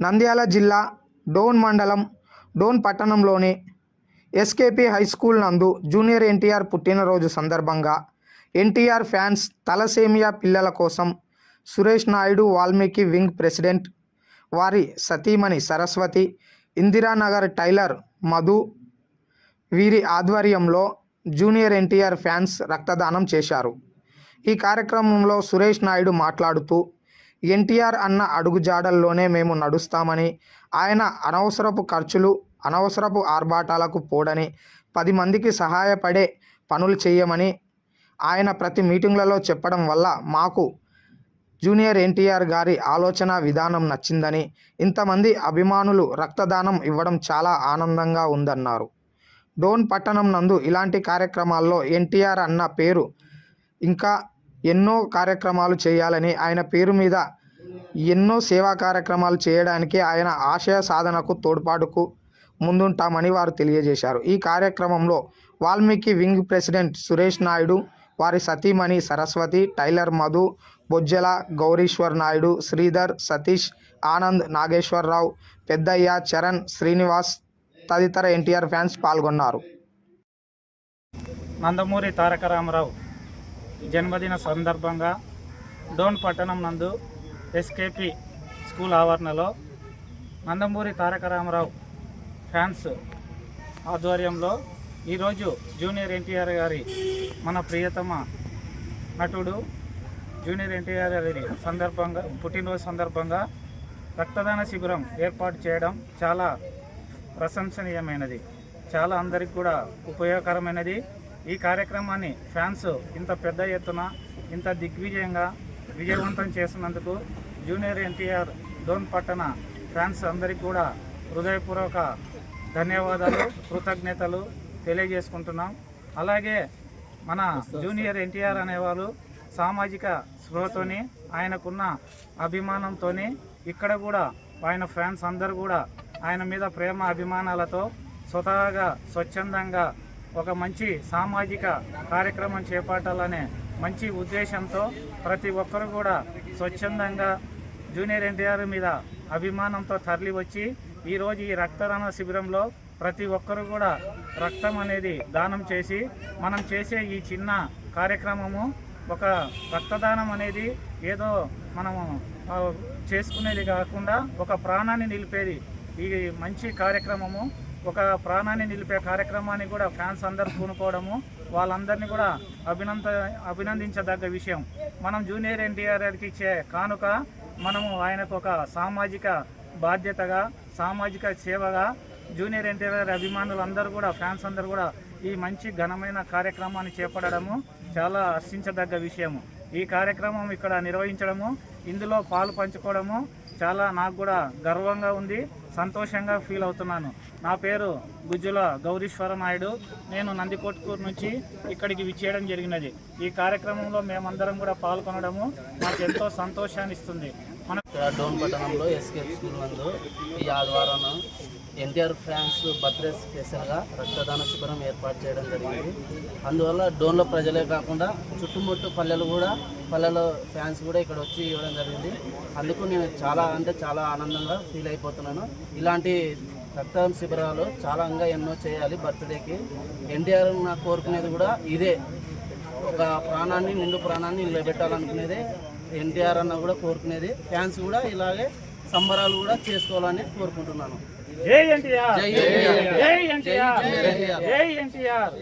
నంద్యాల జిల్లా డోన్ మండలం డోన్ పట్టణంలోని ఎస్కేపీ హై స్కూల్ నందు జూనియర్ ఎన్టీఆర్ పుట్టినరోజు సందర్భంగా ఎన్టీఆర్ ఫ్యాన్స్ తలసేమియా పిల్లల కోసం సురేష్ నాయుడు వాల్మీకి వింగ్ ప్రెసిడెంట్ వారి సతీమణి సరస్వతి ఇందిరానగర్ టైలర్ మధు వీరి ఆధ్వర్యంలో జూనియర్ ఎన్టీఆర్ ఫ్యాన్స్ రక్తదానం చేశారు. ఈ కార్యక్రమంలో సురేష్ నాయుడు మాట్లాడుతూ ఎన్టీఆర్ అన్న అడుగుజాడల్లోనే మేము నడుస్తామని ఆయన అనవసరపు ఖర్చులు అనవసరపు ఆర్భాటాలకు పోడని పది మందికి సహాయపడే పనులు చేయమని ఆయన ప్రతి మీటింగ్లలో చెప్పడం వల్ల మాకు జూనియర్ ఎన్టీఆర్ గారి ఆలోచన విధానం నచ్చిందని ఇంతమంది అభిమానులు రక్తదానం ఇవ్వడం చాలా ఆనందంగా ఉందన్నారు. డోన్ పట్టణం నందు ఇలాంటి కార్యక్రమాల్లో ఎన్టీఆర్ అన్న పేరు ఇంకా ఎన్నో కార్యక్రమాలు చేయాలని ఆయన పేరు మీద ఎన్నో సేవా కార్యక్రమాలు చేయడానికి ఆయన ఆశయ సాధనకు తోడ్పాటుకు ముందుంటామని వారు తెలియజేశారు. ఈ కార్యక్రమంలో వాల్మీకి వింగ్ ప్రెసిడెంట్ సురేష్ నాయుడు వారి సతీమణి సరస్వతి టైలర్ మధు బొజ్జల గౌరీశ్వర్ నాయుడు శ్రీధర్ సతీష్ ఆనంద్ నాగేశ్వరరావు పెద్దయ్య చరణ్ శ్రీనివాస్ తదితర ఎన్టీఆర్ ఫ్యాన్స్ పాల్గొన్నారు. నందమూరి తారక రామారావు జన్మదిన సందర్భంగా డోన్ పట్టణం నందు ఎస్కేపి స్కూల్ ఆవరణలో నందమూరి తారక రామారావు ఫ్యాన్స్ ఆధ్వర్యంలో ఈరోజు జూనియర్ ఎన్టీఆర్ గారి మన ప్రియతమ నటుడు జూనియర్ ఎన్టీఆర్ గారి సందర్భంగా పుట్టినరోజు సందర్భంగా రక్తదాన శిబిరం ఏర్పాటు చేయడం చాలా ప్రశంసనీయమైనది. చాలా అందరికి కూడా ఉపయోగకరమైనది. ఈ కార్యక్రమాన్ని ఫ్యాన్స్ ఇంత పెద్ద ఎత్తున ఇంత దిగ్విజయంగా విజయవంతం చేసినందుకు జూనియర్ ఎన్టీఆర్ డోన్ పట్టణ ఫ్యాన్స్ అందరికీ కూడా హృదయపూర్వక ధన్యవాదాలు కృతజ్ఞతలు తెలియజేసుకుంటున్నాం. అలాగే మన జూనియర్ ఎన్టీఆర్ అనేవాళ్ళు సామాజిక స్పృహతోని ఆయనకున్న అభిమానంతో ఇక్కడ కూడా ఆయన ఫ్యాన్స్ అందరు కూడా ఆయన మీద ప్రేమ అభిమానాలతో స్వతహాగా స్వచ్ఛందంగా ఒక మంచి సామాజిక కార్యక్రమం చేపట్టాలనే మంచి ఉద్దేశంతో ప్రతి ఒక్కరు కూడా స్వచ్ఛందంగా జూనియర్ ఎన్టీఆర్ మీద అభిమానంతో తరలి వచ్చి ఈరోజు ఈ రక్తదాన శిబిరంలో ప్రతి ఒక్కరు కూడా రక్తం అనేది దానం చేసి మనం చేసే ఈ చిన్న కార్యక్రమము ఒక రక్తదానం అనేది ఏదో మనము చేసుకునేది కాకుండా ఒక ప్రాణాన్ని నిలిపేది ఈ మంచి కార్యక్రమము. ఒక ప్రాణాన్ని నిలిపే కార్యక్రమాన్ని కూడా ఫ్యాన్స్ అందరూ పూనుకోవడము వాళ్ళందరినీ కూడా అభినంద అభినందించదగ్గ విషయం. మనం జూనియర్ ఎన్టీఆర్ గారికి ఇచ్చే కానుక మనము ఆయనకు ఒక సామాజిక బాధ్యతగా సామాజిక సేవగా జూనియర్ ఎన్టీఆర్ గారి అభిమానులు అందరూ కూడా ఫ్యాన్స్ అందరూ కూడా ఈ మంచి ఘనమైన కార్యక్రమాన్ని చేపట్టడము చాలా హర్షించదగ్గ విషయము. ఈ కార్యక్రమం ఇక్కడ నిర్వహించడము ఇందులో పాలు పంచుకోవడము చాలా నాకు కూడా గర్వంగా ఉంది సంతోషంగా ఫీల్ అవుతున్నాను. నా పేరు గుజ్జుల గౌరీశ్వర నాయుడు. నేను నందికొట్కూరు నుంచి ఇక్కడికి విచ్చేయడం జరిగినది. ఈ కార్యక్రమంలో మేమందరం కూడా పాల్గొనడము నాకు ఎంతో సంతోషాన్ని ఇస్తుంది. మన డోన్ పట్టణంలో ఎస్కేప్ స్కూల్ నందు ఈ ఆదివారం ఎన్టీఆర్ ఫ్యాన్స్ బర్త్డే స్పెషల్గా రక్తదాన శిబిరం ఏర్పాటు చేయడం జరిగింది. అందువల్ల డోన్లో ప్రజలే కాకుండా చుట్టుముట్టు పల్లెలు కూడా పల్లెలో ఫ్యాన్స్ కూడా ఇక్కడ వచ్చి ఇవ్వడం జరిగింది. అందుకు నేను చాలా అంటే చాలా ఆనందంగా ఫీల్ అయిపోతున్నాను. ఇలాంటి రక్తదాన శిబిరాలు చాలా ఇంకా ఎన్నో చేయాలి బర్త్డేకి. ఎన్టీఆర్ నాకు కోరుకునేది కూడా ఇదే. ఒక ప్రాణాన్ని నిండు ప్రాణాన్ని నిలబెట్టాలనుకునేది ఎన్టీఆర్ అన్న కూడా కోరుకునేది. ఫ్యాన్స్ కూడా ఇలాగే సంబరాలు కూడా చేసుకోవాలని కోరుకుంటున్నాను. జై ఎన్టీఆర్. జై ఎన్టీఆర్ జై ఎన్టీఆర్. జై ఎన్టీఆర్